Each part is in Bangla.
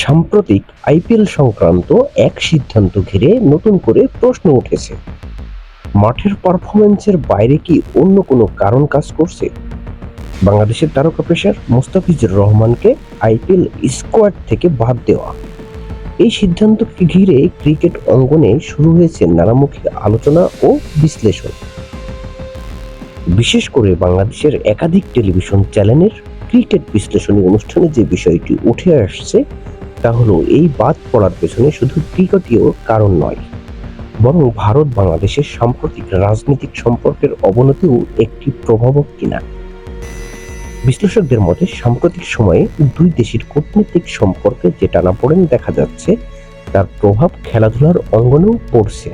সাম্প্রতিক আইপিএল সংক্রান্ত এক সিদ্ধান্ত ঘিরে নতুন করে প্রশ্ন উঠেছে। মাঠের পারফরমেন্সের বাইরে কি অন্য কোনো কারণ কাজ করছে? বাংলাদেশের তারকা পেশার মোস্তাফিজুর রহমানকে আইপিএল স্কোয়াড থেকে বাদ দেওয়া। এই সিদ্ধান্তকে ঘিরে ক্রিকেট অঙ্গনে শুরু হয়েছে নানামুখী আলোচনা ও বিশ্লেষণ। বিশেষ করে বাংলাদেশের একাধিক টেলিভিশন চ্যানেলের ক্রিকেট বিশ্লেষণী অনুষ্ঠানে যে বিষয়টি উঠে আসছে তা হলো এই বাদ পড়ার পেছনে শুধু ক্রিকেটীয় কারণ নয়, বরং ভারত বাংলাদেশের সাম্প্রতিক রাজনৈতিক সম্পর্কের অবনতিও একটি প্রভাবক কিনা। বিশ্লেষকদের মতে, সাম্প্রতিক সময়ে দুই দেশের কূটনৈতিক সম্পর্কে যে টানাপোড়েন দেখা যাচ্ছে, তার প্রভাব খেলাধুলার অঙ্গনেও পড়ছে।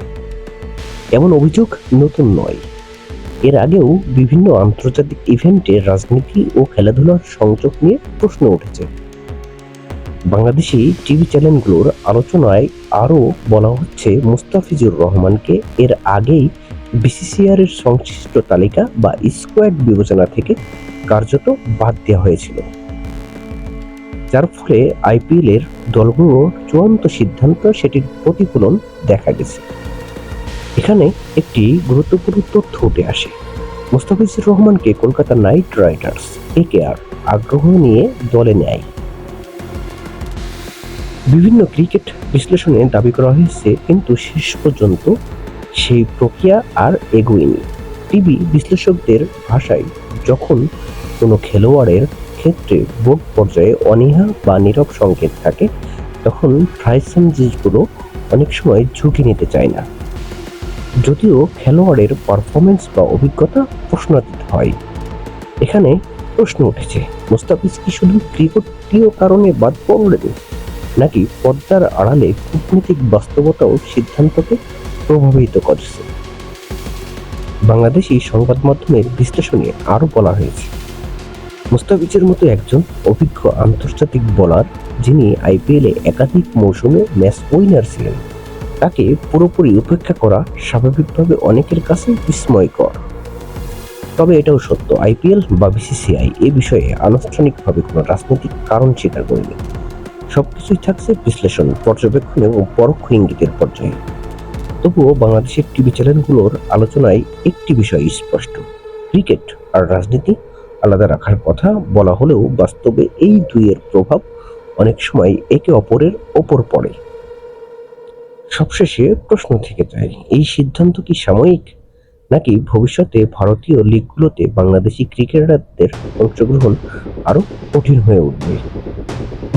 এমন অভিযোগ নতুন নয়। এর আগেও বিভিন্ন আন্তর্জাতিক ইভেন্টে রাজনীতি ও খেলাধুলার সংযোগ নিয়ে প্রশ্ন উঠেছে। বাংলাদেশি টিভি চ্যানেলগুলোর আলোচনায় আরও বলা হচ্ছে, মুস্তাফিজুর রহমানকে এর আগেই বিসিসিআর এর সংশ্লিষ্ট তালিকা বা স্কোয়াড বিবেচনা থেকে কার্যত বাদ দেওয়া হয়েছিল। যার ফলে আইপিএল এর দলগুলোর চূড়ান্ত সিদ্ধান্ত সেটির প্রতিফলন দেখা গেছে। এখানে একটি গুরুত্বপূর্ণ তথ্য উঠে আসে। মুস্তাফিজুর রহমানকে কলকাতা নাইট রাইডার্স আর, আগ্রহ নিয়ে দলে নেয়। বিভিন্ন ক্রিকেট বিশ্লেষণে দাবি করা হয়েছে, কিন্তু শেষ পর্যন্ত সেই প্রক্রিয়া আর এগোয়নি। টিভি বিশ্লেষকদের ভাষায় যখন কোনো খেলোয়াড়ের ক্ষেত্রে বোর্ড পর্যায়ে অনীহা বা নীরব সংকেত থাকে, তখন ফ্রাইসেন্সগুলো অনেক সময় ঝুঁকি নিতে চায় না। যদিও খেলোয়াড়ের পারফরমেন্স বা অভিজ্ঞতা প্রশ্নাতীত হয়। এখানে প্রশ্ন উঠেছে, মুস্তাফিজ কি শুধু ক্রিকেটীয় কারণে বাদ পড়লেন? নাকি পর্দার আড়ালে কূটনৈতিক বাস্তবতাও সিদ্ধান্তকে প্রভাবিত করছে। বাংলাদেশি সংবাদ মাধ্যমের বিশ্লেষণে আরও বলা হয়েছে, মুস্তাফিজের মতো একজন অভিজ্ঞ আন্তর্জাতিক বোলার যিনি আইপিএলে একাধিক মৌসুমে ম্যাচ উইনার ছিলেন, তাকে পুরোপুরি উপেক্ষা করা স্বাভাবিকভাবে অনেকের কাছে বিস্ময়কর। তবে এটাও সত্য, আইপিএল বা বিসিসিআই এ বিষয়ে আনুষ্ঠানিকভাবে কোনো রাজনৈতিক কারণ স্বীকার করেনি। সবকিছুই থাকছে বিশ্লেষণ, পর্যবেক্ষণ এবং পরোক্ষ ইঙ্গিতের পর্যায়ে। তবুও বাংলাদেশের টিভি চ্যানেলগুলোর আলোচনায় একটি বিষয় স্পষ্ট। ক্রিকেট আর রাজনীতি আলাদা রাখার কথা বলা হলেও বাস্তবে এই দুইয়ের প্রভাব অনেক সময় একে অপরের ওপর পড়ে। সবশেষে প্রশ্ন থেকে যায়, এই সিদ্ধান্ত কি সাময়িক? নাকি ভবিষ্যতে ভারতীয় লিগগুলোতে বাংলাদেশি ক্রিকেটারদের অংশগ্রহণ আরও কঠিন হয়ে উঠবে?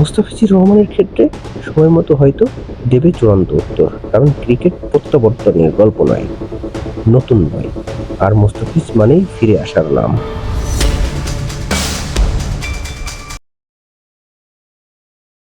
মুস্তাফিজুর রহমানের ক্ষেত্রে সময় মতো হয়তো দেবে চূড়ান্ত উত্তর। কারণ ক্রিকেট প্রত্যাবর্তনের গল্প নয়, নতুন নয়। আর মুস্তাফিজ মানেই ফিরে আসার নাম।